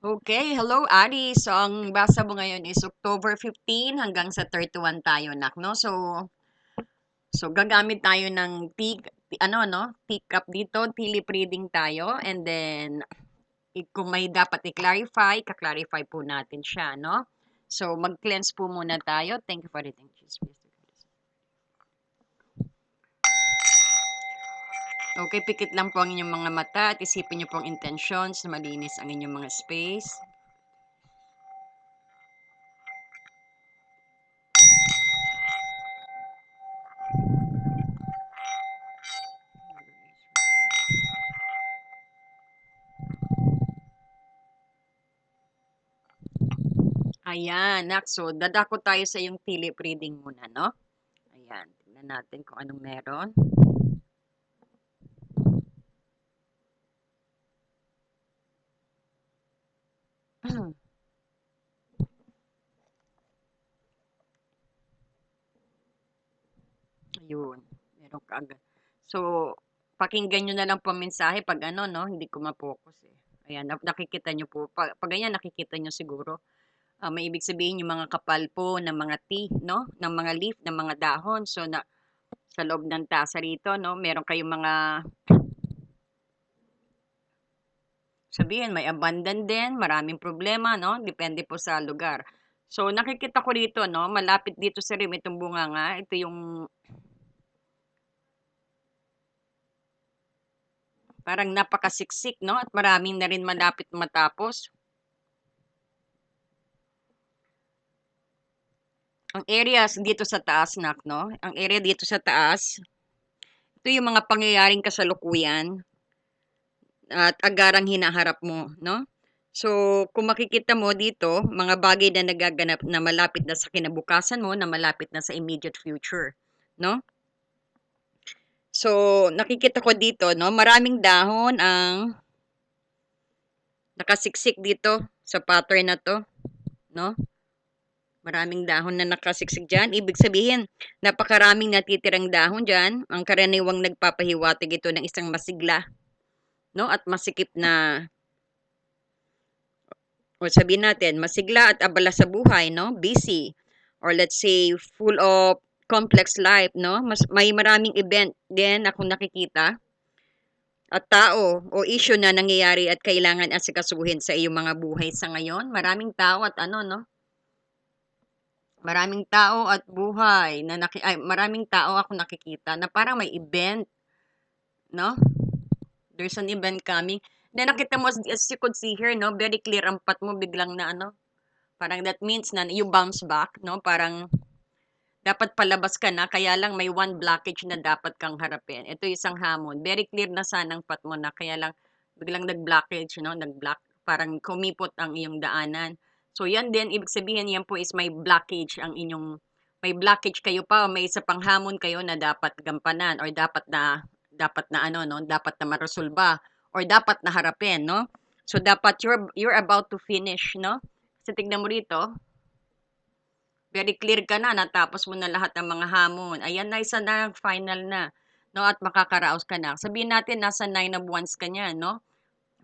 Okay, hello Ari. So ang basa mo ngayon is October 15 hanggang sa 31 tayo nak, no? So so gagamit tayo ng T ano no, teacup dito, tea reading tayo and then kung may dapat i-clarify, ka-clarify po natin siya, no? So mag-cleanse po muna tayo. Thank you for the thank you. Okay, pikit lang po ang inyong mga mata at isipin niyo po ang intentions na malinis ang inyong mga space. Ayan, nak. So, dadako tayo sa yung tulip reading muna, no? Ayan, tingnan natin kung anong meron. Ayun, meron ka agad. So, pakinggan nyo na lang po mensahe pag ano, no? Hindi ko ma-focus eh. Ayan, nak- nakikita nyo po. Pag, pag ganyan, nakikita nyo siguro. Ah, may ibig sabihin yung mga kapal po ng mga tea, no? Ng mga leaf, ng mga dahon. So, na, sa loob ng tasa rito, no? Meron kayong mga sabihin, may abundant din, maraming problema, no? Depende po sa lugar. So, nakikita ko rito, no? Malapit dito sa rim, itong bunga nga. Ito yung parang napakasiksik, no? At maraming na rin malapit matapos. Ang areas dito sa taas, nak, no? Ang area dito sa taas, ito yung mga pangyayaring kasalukuyan at agarang hinaharap mo, no? So, kung makikita mo dito, mga bagay na nagaganap na malapit na sa kinabukasan mo, na malapit na sa immediate future, no? So, nakikita ko dito, no, maraming dahon ang nakasiksik dito sa pattern na to, no? Maraming dahon na nakasiksik dyan. Ibig sabihin, napakaraming natitirang dahon dyan. Ang karaniwang nagpapahiwatig ito ng isang masigla, no? At masikip na o sabihin natin, masigla at abala sa buhay, no? Busy. Or let's say, full of complex life, no? Mas, may maraming event din akong nakikita at tao o issue na nangyayari at kailangan asikasuhin sa iyong mga buhay sa ngayon. Maraming tao at ano, no? Maraming tao at buhay na naki ay, maraming tao ako nakikita na parang may event, no? There's an event coming. Then nakita mo, as you could see here, no? Very clear ang pat mo biglang na ano. Parang that means na you bounce back, no? Parang dapat palabas ka na, kaya lang may one blockage na dapat kang harapin. Ito isang hamon. Very clear na sanang pat mo na, kaya lang biglang nag-blockage, no? Nag-block. Parang kumipot ang iyong daanan. So, yan din, ibig sabihin, yan po is may blockage ang inyong, may blockage kayo pa, may isa pang hamon kayo na dapat gampanan or dapat na, dapat na ano, no? Dapat na maresolba or dapat na harapin, no? So, dapat you're, you're about to finish, no? Kasi tignan mo rito, very clear ka na, natapos mo na lahat ng mga hamon. Ayan na, isa na, final na. No, at makakaraos ka na. Sabihin natin, nasa 9 of wands ka niya, no?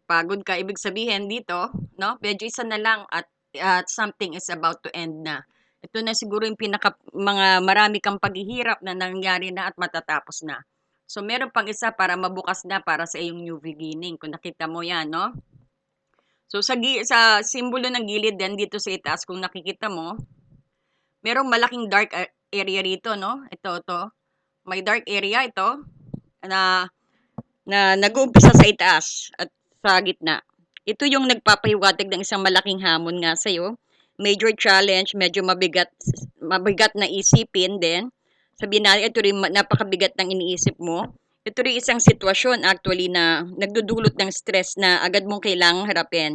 Pagod ka, ibig sabihin dito, no? Medyo isa na lang at, at something is about to end na. Ito na siguro yung pinaka, mga marami kang paghihirap na nangyari na at matatapos na. So, meron pang isa para mabukas na para sa iyong new beginning. Kung nakita mo yan, no? So, sa, sa simbolo ng gilid din dito sa itaas, kung nakikita mo, merong malaking dark area rito, no? Ito, to. May dark area ito na na nag-uumpisa sa itaas at sa gitna. Ito yung nagpapahiwatig ng isang malaking hamon nga sa'yo. Major challenge, medyo mabigat, mabigat na isipin din. Sabihin natin, ito rin napakabigat ng iniisip mo. Ito rin isang sitwasyon actually na nagdudulot ng stress na agad mong kailangang harapin.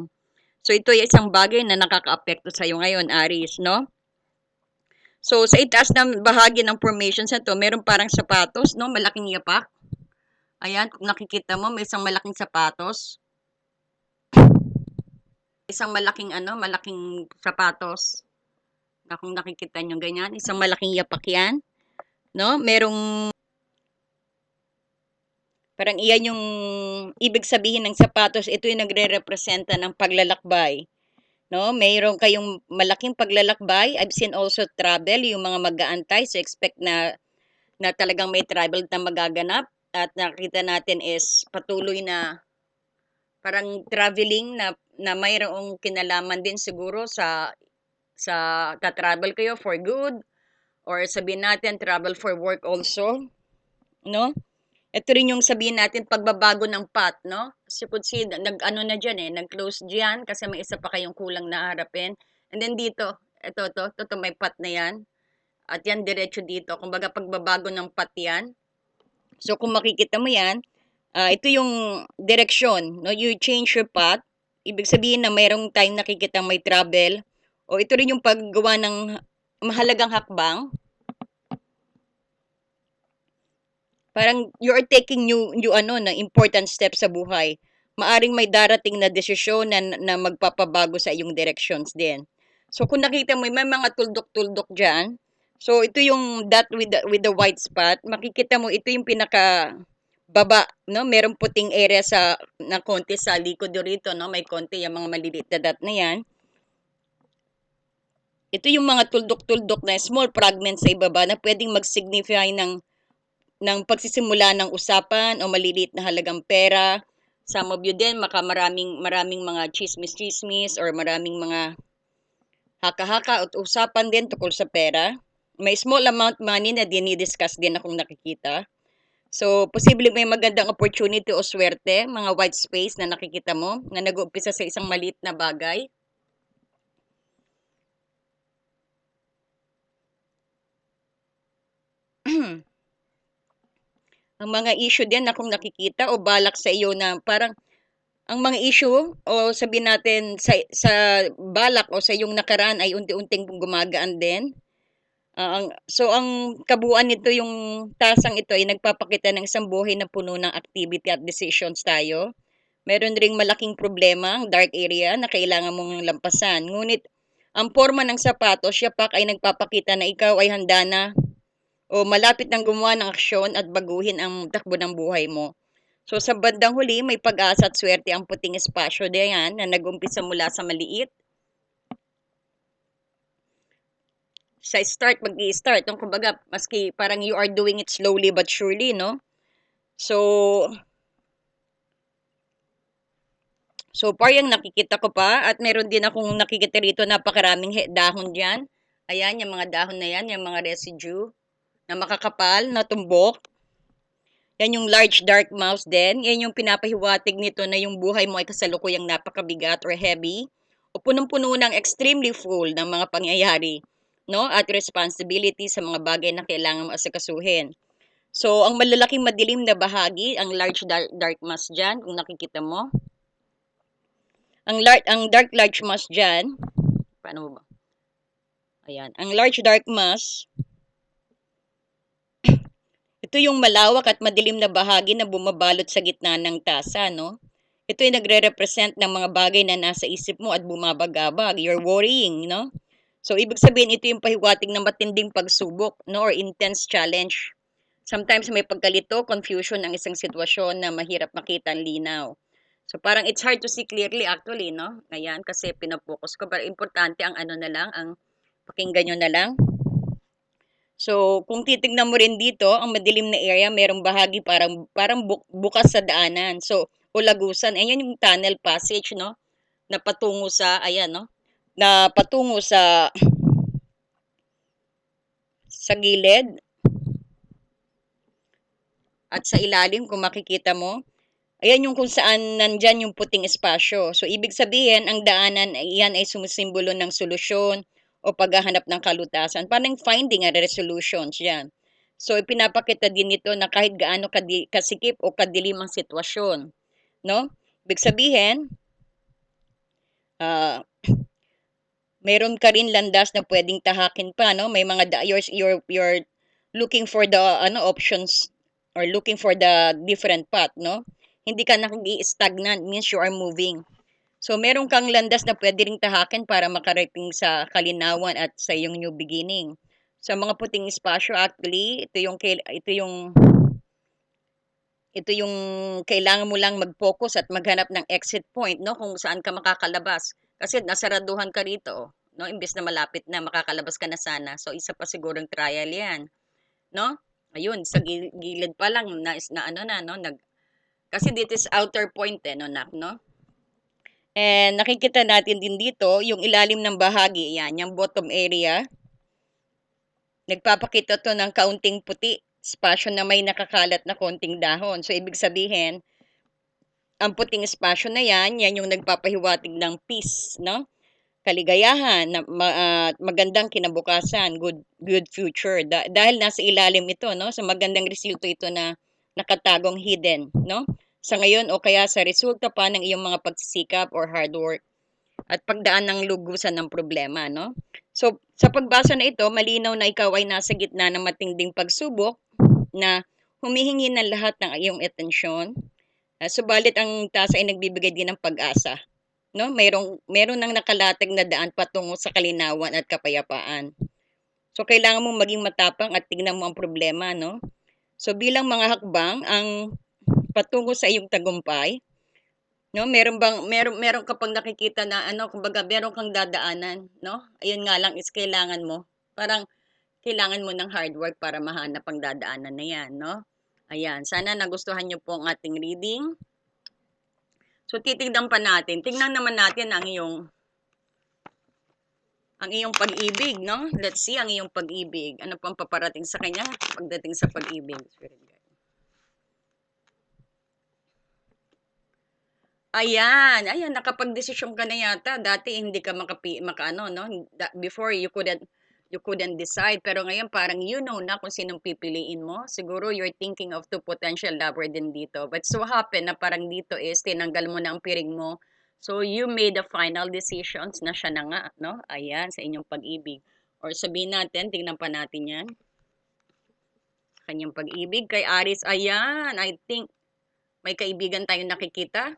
So ito ay isang bagay na nakaka-apekto sa iyo ngayon, Aris, no? So, sa itaas ng bahagi ng formations na to, meron parang sapatos, no? Malaking yapak. Ayan, kung nakikita mo, may isang malaking sapatos. Isang malaking ano, malaking sapatos. Na kung nakikita nyo ganyan, isang malaking yapak yan. No? Merong Parang iyan yung ibig sabihin ng sapatos, ito yung nagre-representa ng paglalakbay. No? Mayroon kayong malaking paglalakbay. I've seen also travel, yung mga mag-aantay. So expect na na talagang may travel na magaganap at nakita natin is patuloy na parang traveling na na mayroong kinalaman din siguro sa sa ka-travel kayo for good or sabihin natin travel for work also no ito rin yung sabihin natin pagbabago ng path no as you could see nag ano na diyan eh nag close diyan kasi may isa pa kayong kulang na harapin. And then dito ito to to, to may path na yan. At yan diretso dito. Kumbaga pagbabago ng path yan. So kung makikita mo yan uh, ito yung direksyon no? You change your path ibig sabihin na mayroong time nakikita may travel. O ito rin yung paggawa ng mahalagang hakbang. Parang you are taking new, new ano, na important steps sa buhay. Maaring may darating na desisyon na, na magpapabago sa iyong directions din. So kung nakita mo, may mga tuldok-tuldok dyan. So ito yung dot with the, with the white spot. Makikita mo, ito yung pinaka baba, no? Merong puting area sa na konti sa likod dito, no? May konti yung mga maliliit na dot na yan. Ito yung mga tuldok-tuldok na small fragments sa ibaba na pwedeng mag-signify ng, ng pagsisimula ng usapan o maliliit na halagang pera. Some of you din, maka maraming, maraming mga chismis-chismis or maraming mga haka-haka at usapan din tukol sa pera. May small amount money na dinidiscuss din akong nakikita. So, posible may magandang opportunity o swerte, mga white space na nakikita mo, na nag-uumpisa sa isang maliit na bagay. ang mga issue din na kung nakikita o balak sa iyo na parang ang mga issue o sabihin natin sa, sa balak o sa iyong nakaraan ay unti-unting gumagaan din. Uh, ang, so ang kabuuan nito yung tasang ito ay nagpapakita ng isang buhay na puno ng activity at decisions tayo. Meron ring malaking problema, ang dark area na kailangan mong lampasan. Ngunit ang forma ng sapatos, siyapak ay nagpapakita na ikaw ay handa na o malapit nang gumawa ng aksyon at baguhin ang takbo ng buhay mo. So sa bandang huli, may pag-asa at swerte ang puting espasyo diyan na nag-umpisa mula sa maliit. Sa start, mag start no? kumbaga, maski parang you are doing it slowly but surely, no? So, So, parang nakikita ko pa at meron din akong nakikita rito napakaraming dahon diyan. Ayan, yung mga dahon na yan, yung mga residue na makakapal na tumbok. Yan yung large dark mouse din. Yan yung pinapahiwatig nito na yung buhay mo ay kasalukuyang napakabigat or heavy o punong-puno ng extremely full ng mga pangyayari no? at responsibility sa mga bagay na kailangan mo asakasuhin. So, ang malalaking madilim na bahagi, ang large dark, dark mass dyan, kung nakikita mo. Ang, large, ang dark large mass dyan, paano ba? Ayan, ang large dark mass, ito yung malawak at madilim na bahagi na bumabalot sa gitna ng tasa, no? Ito yung nagre-represent ng mga bagay na nasa isip mo at bumabagabag. You're worrying, no? So, ibig sabihin, ito yung pahiwatig ng matinding pagsubok, no? Or intense challenge. Sometimes may pagkalito, confusion ang isang sitwasyon na mahirap makita ang linaw. So, parang it's hard to see clearly actually, no? Ayan, kasi pinapokus ko. Pero importante ang ano na lang, ang pakinggan nyo na lang. So, kung titignan mo rin dito, ang madilim na area, merong bahagi parang, parang bu bukas sa daanan. So, o lagusan. Ayan yung tunnel passage, no? Na patungo sa, ayan, no? Na patungo sa sa gilid at sa ilalim kung makikita mo. Ayan yung kung saan nandyan yung puting espasyo. So, ibig sabihin, ang daanan, yan ay sumisimbolo ng solusyon, o paghahanap ng kalutasan. Parang finding a resolutions yan. So, ipinapakita din nito na kahit gaano kasikip o kadilim ang sitwasyon. No? Ibig sabihin, uh, meron ka rin landas na pwedeng tahakin pa, no? May mga you're, you're, you're looking for the ano options or looking for the different path, no? Hindi ka nag-i-stagnant means you are moving. So, meron kang landas na pwede ring tahakin para makarating sa kalinawan at sa iyong new beginning. Sa mga puting espasyo, actually, ito yung, ito yung ito yung kailangan mo lang mag-focus at maghanap ng exit point, no? Kung saan ka makakalabas. Kasi nasaraduhan ka rito, no? Imbes na malapit na, makakalabas ka na sana. So, isa pa sigurong trial yan, no? Ayun, sa gil- gilid pa lang, na, na ano na, no? Nag, kasi dito is outer point, eh, no, nak, no? And nakikita natin din dito, yung ilalim ng bahagi, yan, yung bottom area. Nagpapakita to ng kaunting puti, espasyo na may nakakalat na konting dahon. So, ibig sabihin, ang puting espasyo na yan, yan yung nagpapahiwatig ng peace, no? Kaligayahan, na, ma, ah, magandang kinabukasan, good good future. Da- dahil nasa ilalim ito, no? Sa magandang resulta ito na nakatagong hidden, no? Sa ngayon o kaya sa resulta pa ng iyong mga pagsisikap or hard work at pagdaan ng lugusan ng problema, no? So, sa pagbasa na ito, malinaw na ikaw ay nasa gitna ng matinding pagsubok na humihingi ng lahat ng iyong atensyon. Uh, subalit ang taas ay nagbibigay din ng pag-asa. No? Mayroong, meron nang nakalatag na daan patungo sa kalinawan at kapayapaan. So, kailangan mong maging matapang at tignan mo ang problema, no? So, bilang mga hakbang, ang patungo sa iyong tagumpay, no? Meron bang meron meron ka pang nakikita na ano, kumbaga meron kang dadaanan, no? Ayun nga lang is kailangan mo. Parang kailangan mo ng hard work para mahanap ang dadaanan na 'yan, no? Ayan, sana nagustuhan niyo po ang ating reading. So titignan pa natin. Tingnan naman natin ang iyong ang iyong pag-ibig, no? Let's see ang iyong pag-ibig. Ano pang paparating sa kanya pagdating sa pag-ibig? Ayan, ayan nakapag-desisyon ka na yata. Dati hindi ka makapi makaano, no? Before you couldn't you couldn't decide. Pero ngayon parang you know na kung sinong pipiliin mo. Siguro you're thinking of two potential lover din dito. But so happen na parang dito is tinanggal mo na ang piring mo. So you made the final decisions na siya na nga, no? Ayan, sa inyong pag-ibig. Or sabihin natin, tingnan pa natin yan. Kanyang pag-ibig. Kay Aris, ayan, I think may kaibigan tayong nakikita.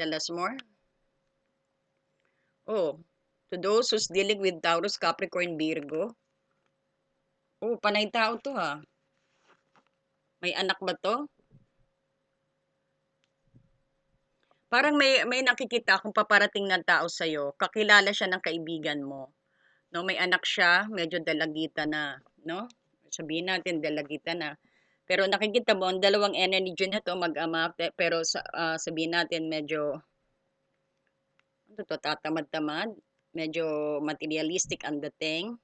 Tell us more. Oh, To those who's dealing with Taurus, Capricorn, Virgo. Oh, panay tao to ha. May anak ba to? Parang may may nakikita akong paparating na tao sa iyo. Kakilala siya ng kaibigan mo. No, may anak siya, medyo dalagita na, no? Sabihin natin dalagita na. Pero nakikita mo, ang dalawang energy na to mag-ama, pero sa, uh, sabihin natin medyo ano to, tatamad-tamad medyo materialistic ang dating.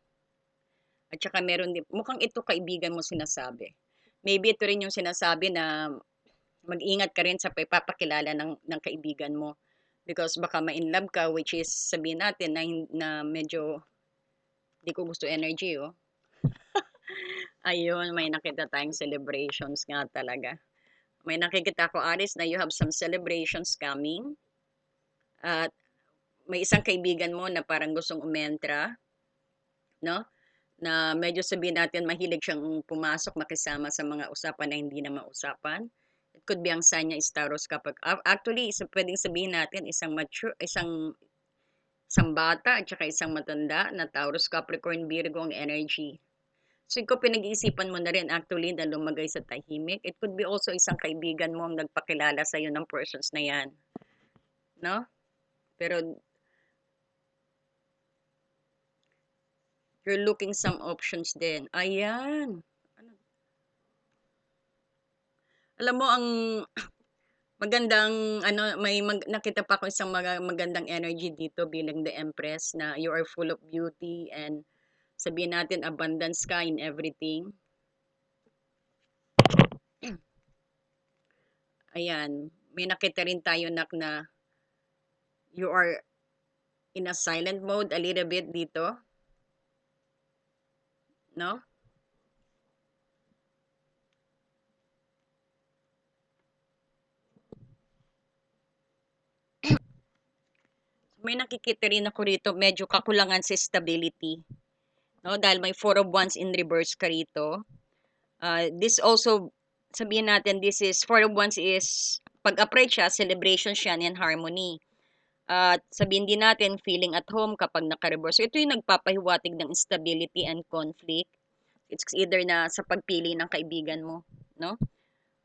At saka meron din, mukhang ito kaibigan mo sinasabi. Maybe ito rin yung sinasabi na mag-ingat ka rin sa pagpapakilala ng, ng kaibigan mo. Because baka ma-in love ka, which is sabihin natin na, na medyo di ko gusto energy, oh. Ayun, may nakita tayong celebrations nga talaga. May nakikita ko, Aris, na you have some celebrations coming. At may isang kaibigan mo na parang gustong umentra, no? Na medyo sabihin natin mahilig siyang pumasok makisama sa mga usapan na hindi na mausapan. It could be ang sign niya is Taurus kapag actually isa pwedeng sabihin natin isang mature isang isang bata at saka isang matanda na Taurus Capricorn Virgo ang energy. Ikaw pinag-iisipan mo na rin actually na lumagay sa tahimik. It could be also isang kaibigan mo ang nagpakilala sa iyo ng persons na yan. No? Pero You're looking some options din. Ayan. Ano? Alam mo, ang magandang, ano, may mag, nakita pa ako isang mag, magandang energy dito bilang the Empress na you are full of beauty and sabihin natin abundance ka in everything. Ayan. May nakita rin tayo nak na you are in a silent mode a little bit dito. no? may nakikita rin ako rito, medyo kakulangan sa stability. No? Dahil may four of wands in reverse ka rito. Uh, this also, sabihin natin, this is, four of wands is, pag-approach siya, celebration siya, and harmony. At sabihin din natin, feeling at home kapag naka-reverse. So, ito yung nagpapahiwatig ng instability and conflict. It's either na sa pagpili ng kaibigan mo, no?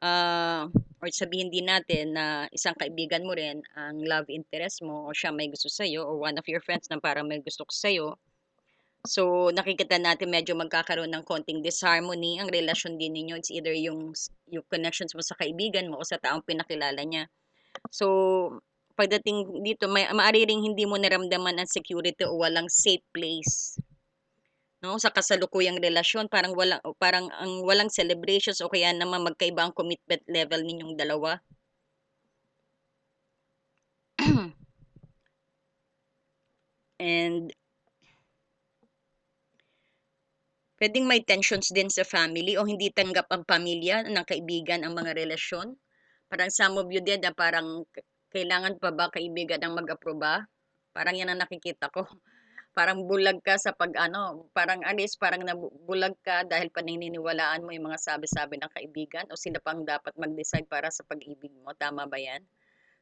ah, or sabihin din natin na isang kaibigan mo rin ang love interest mo o siya may gusto sa'yo or one of your friends na parang may gusto sa'yo. So, nakikita natin medyo magkakaroon ng konting disharmony ang relasyon din ninyo. It's either yung, yung connections mo sa kaibigan mo o sa taong pinakilala niya. So, pagdating dito, may, maaari ring hindi mo naramdaman ang security o walang safe place no sa kasalukuyang relasyon parang walang parang ang walang celebrations o kaya naman magkaiba ang commitment level ninyong dalawa and pwedeng may tensions din sa family o hindi tanggap ang pamilya ng kaibigan ang mga relasyon parang some of you na parang kailangan pa ba kaibigan ang mag-aproba parang yan ang nakikita ko parang bulag ka sa pag ano, parang alis, parang nabulag ka dahil paniniwalaan mo yung mga sabi-sabi ng kaibigan o sila pang dapat mag-decide para sa pag-ibig mo. Tama ba yan?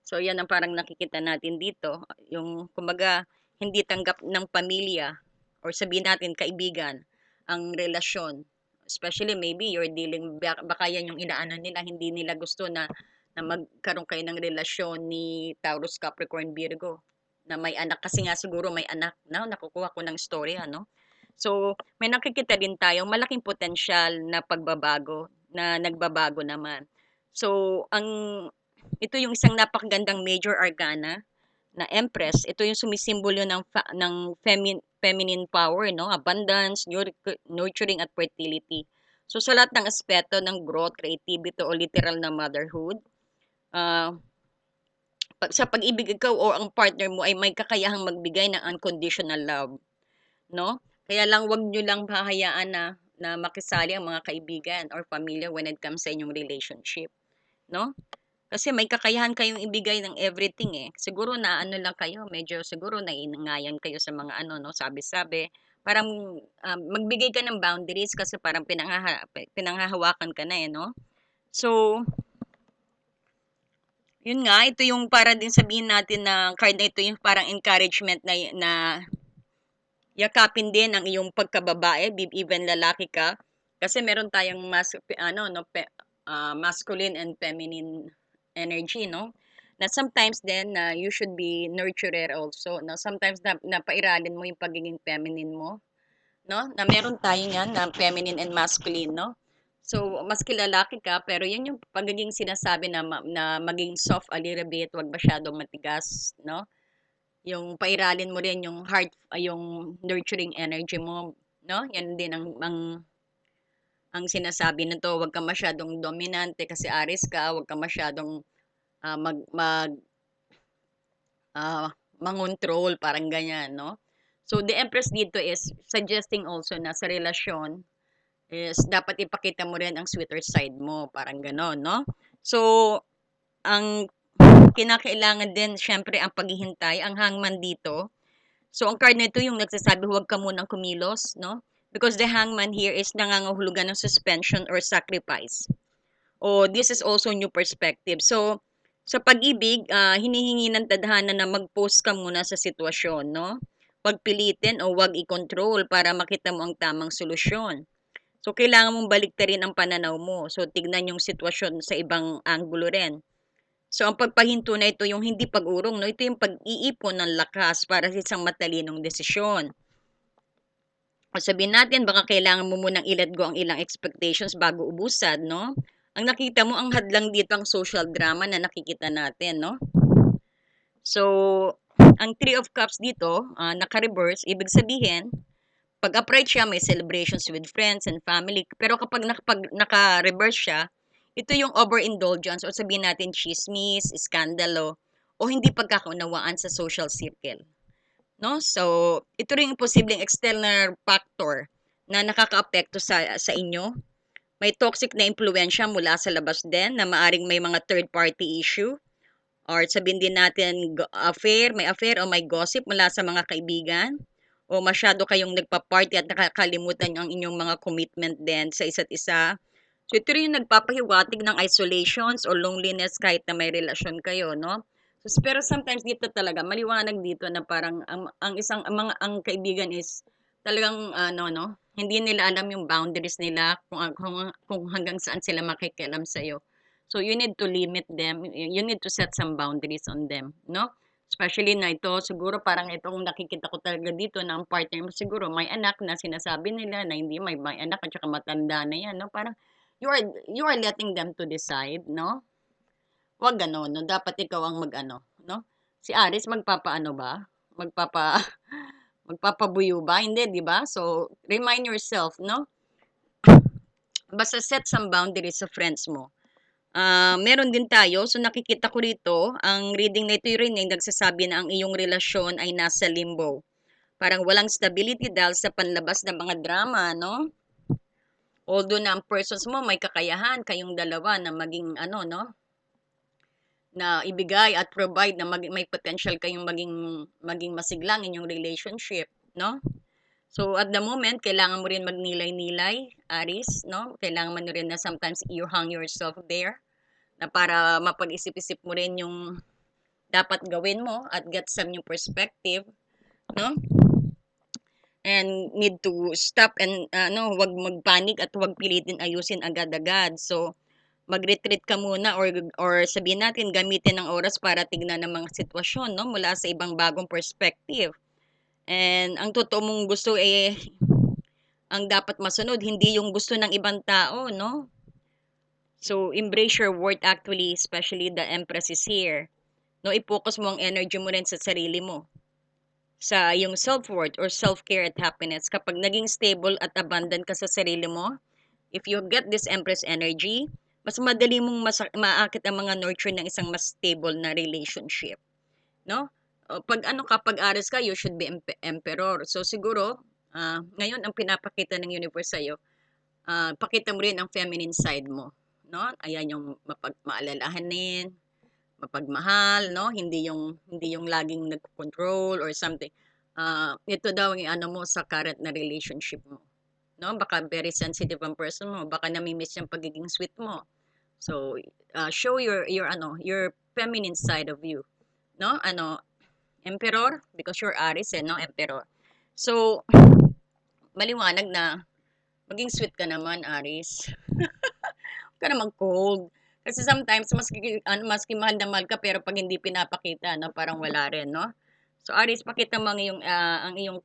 So, yan ang parang nakikita natin dito. Yung, kumbaga, hindi tanggap ng pamilya or sabihin natin kaibigan ang relasyon. Especially maybe you're dealing, baka yan yung inaanan nila, hindi nila gusto na na magkaroon kayo ng relasyon ni Taurus, Capricorn, Virgo na may anak kasi nga siguro may anak na nakukuha ko ng story ano. So, may nakikita din tayo malaking potensyal na pagbabago na nagbabago naman. So, ang ito yung isang napakagandang major arcana na Empress. Ito yung sumisimbolo ng fa- ng feminine feminine power, no? Abundance, nurturing at fertility. So sa lahat ng aspeto ng growth, creativity o literal na motherhood, uh, pag, sa pag-ibig ikaw o ang partner mo ay may kakayahang magbigay ng unconditional love. No? Kaya lang wag nyo lang pahayaan na na makisali ang mga kaibigan or pamilya when it comes sa inyong relationship. No? Kasi may kakayahan kayong ibigay ng everything eh. Siguro na ano lang kayo, medyo siguro na inangayan kayo sa mga ano, no, sabi-sabi. Parang um, magbigay ka ng boundaries kasi parang pinanghaha, pinanghahawakan ka na eh, no? So, yun nga, ito yung para din sabihin natin na card na ito yung parang encouragement na, na yakapin din ang iyong pagkababae, even lalaki ka. Kasi meron tayong mas, ano, no, pe, uh, masculine and feminine energy, no? Na sometimes then uh, you should be nurturer also. No? Sometimes na, napairalin mo yung pagiging feminine mo. No? Na meron tayo yan na feminine and masculine, no? So, maski lalaki ka, pero yan yung pagiging sinasabi na, na maging soft a little bit, wag masyadong matigas, no? Yung pairalin mo rin yung heart, yung nurturing energy mo, no? Yan din ang, ang, ang sinasabi nito, wag ka masyadong dominante kasi aris ka, wag ka masyadong uh, mag, mag, uh, mangontrol, parang ganyan, no? So, the Empress dito is suggesting also na sa relasyon, is dapat ipakita mo rin ang sweeter side mo, parang ganon, no? So, ang kinakailangan din, syempre, ang paghihintay, ang hangman dito. So, ang card na ito yung nagsasabi, huwag ka munang kumilos, no? Because the hangman here is nangangahulugan ng suspension or sacrifice. O, this is also new perspective. So, sa pag-ibig, uh, hinihingi ng tadhana na mag-post ka muna sa sitwasyon, no? Huwag pilitin o huwag i-control para makita mo ang tamang solusyon. So, kailangan mong baliktarin ang pananaw mo. So, tignan yung sitwasyon sa ibang anggulo rin. So, ang pagpahinto na ito yung hindi pag-urong, no? ito yung pag-iipon ng lakas para sa isang matalinong desisyon. Sabihin natin, baka kailangan mo munang i-let go ang ilang expectations bago ubusan, no? Ang nakita mo, ang hadlang dito ang social drama na nakikita natin, no? So, ang Three of Cups dito, uh, naka-reverse, ibig sabihin, pag upright siya, may celebrations with friends and family. Pero kapag naka-reverse siya, ito yung overindulgence o sabihin natin chismis, skandalo, o hindi pagkakaunawaan sa social circle. No? So, ito rin posibleng external factor na nakakaapekto sa, sa inyo. May toxic na impluensya mula sa labas din na maaring may mga third-party issue or sabihin din natin affair, may affair o may gossip mula sa mga kaibigan o masyado kayong nagpa-party at nakakalimutan ang inyong mga commitment din sa isa't isa. So ito rin yung nagpapahiwatig ng isolations o loneliness kahit na may relasyon kayo, no? So, pero sometimes dito talaga maliwanag dito na parang ang, ang isang ang mga ang kaibigan is talagang ano no, hindi nila alam yung boundaries nila kung kung, kung hanggang saan sila makikialam sa iyo. So you need to limit them. You need to set some boundaries on them, no? Especially na ito, siguro parang itong nakikita ko talaga dito na ang partner mo siguro may anak na sinasabi nila na hindi may, may anak at saka matanda na yan, no? Parang you are you are letting them to decide, no? Wag gano'n, no? Dapat ikaw ang mag-ano, no? Si Aris magpapaano ba? Magpapa magpapabuyo ba? Hindi, 'di ba? So remind yourself, no? Basta set some boundaries sa friends mo. Ah, meron din tayo, so nakikita ko rito, ang reading na ito rin ay nagsasabi na ang iyong relasyon ay nasa limbo. Parang walang stability dahil sa panlabas ng mga drama, no? Although na ang persons mo may kakayahan kayong dalawa na maging ano, no? Na ibigay at provide na mag, may potential kayong maging maging masiglang inyong relationship, no? So at the moment, kailangan mo rin magnilay-nilay, Aris, no? Kailangan mo rin na sometimes you hang yourself there na para mapag-isip-isip mo rin yung dapat gawin mo at get some new perspective, no? And need to stop and ano, wag magpanik at wag pilitin ayusin agad-agad. So mag-retreat ka muna or or sabihin natin gamitin ng oras para tignan ang mga sitwasyon, no? Mula sa ibang bagong perspective. And ang totoo mong gusto eh ang dapat masunod hindi yung gusto ng ibang tao, no? So embrace your worth actually, especially the Empress is here. No, i-focus mo ang energy mo rin sa sarili mo. Sa yung self-worth or self-care at happiness. Kapag naging stable at abundant ka sa sarili mo, if you get this Empress energy, mas madali mong mas- maakit ang mga nurture ng isang mas stable na relationship. No? Pag ano ka, pag Aries ka, you should be emp- emperor. So siguro, ah, ngayon ang pinapakita ng universe sa'yo, ah, pakita mo rin ang feminine side mo. No? Ayan yung mapag maalalahanin, mapagmahal, no? Hindi yung hindi yung laging nagko-control or something. Ah, ito daw ang ano mo sa current na relationship mo. No? Baka very sensitive ang person mo, baka nami-miss yung pagiging sweet mo. So, ah, show your your ano, your feminine side of you. No? Ano, emperor because you're Aries eh, no? Emperor. So, maliwanag na maging sweet ka naman, Aries. Huwag ka naman cold. Kasi sometimes, maski, ano, maski mahal na mahal ka, pero pag hindi pinapakita, no, parang wala rin, no? So, Aries, pakita mo ang iyong, ah, ang iyong,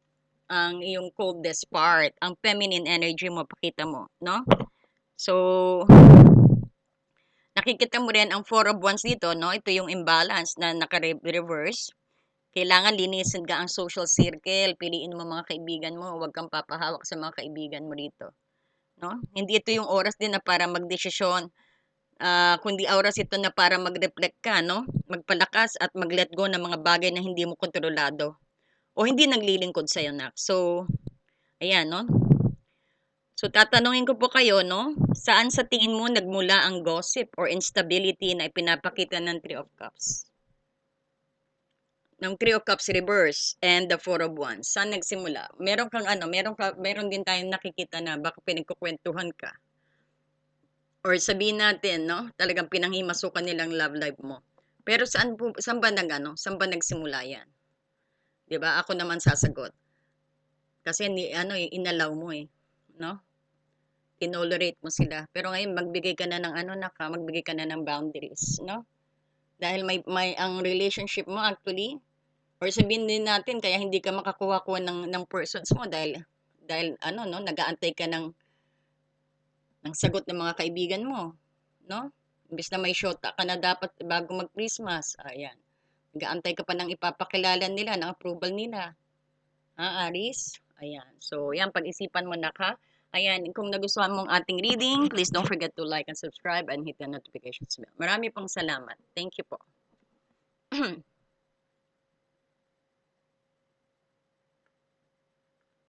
ang iyong coldest part, ang feminine energy mo, pakita mo, no? So, nakikita mo rin ang four of wands dito, no? Ito yung imbalance na naka-reverse. Kailangan linisin ka ang social circle, piliin mo mga kaibigan mo, huwag kang papahawak sa mga kaibigan mo dito. No? Hindi ito yung oras din na para magdesisyon, ah, kundi oras ito na para mag-reflect ka, no? Magpalakas at mag-let go ng mga bagay na hindi mo kontrolado o hindi naglilingkod sa'yo, nak. So, ayan, no? So, tatanungin ko po kayo, no? Saan sa tingin mo nagmula ang gossip or instability na ipinapakita ng Three of Cups? ng Three of Cups reverse and the Four of Wands. Saan nagsimula? Meron kang ano, meron ka, meron din tayong nakikita na baka pinagkukwentuhan ka. Or sabihin natin, no, talagang pinanghimasukan nilang love life mo. Pero saan po, saan ba nag, ano, saan ba nagsimula yan? 'Di ba? Ako naman sasagot. Kasi ni ano eh, inalaw mo eh, no? Tinolerate mo sila. Pero ngayon magbigay ka na ng ano na ka, magbigay ka na ng boundaries, no? Dahil may may ang relationship mo actually or sabihin din natin kaya hindi ka makakuha-kuha ng ng persons mo dahil dahil ano no, nag-aantay ka ng ng sagot ng mga kaibigan mo, no? Imbes na may shota ka na dapat bago mag-Christmas, ayan. Nag-aantay ka pa ng ipapakilala nila, ng approval nila. Ha, Aris? Ayan. So, yan, pag-isipan mo na ka. Ayan, kung nagustuhan mong ating reading, please don't forget to like and subscribe and hit the notifications bell. Marami pong salamat. Thank you po.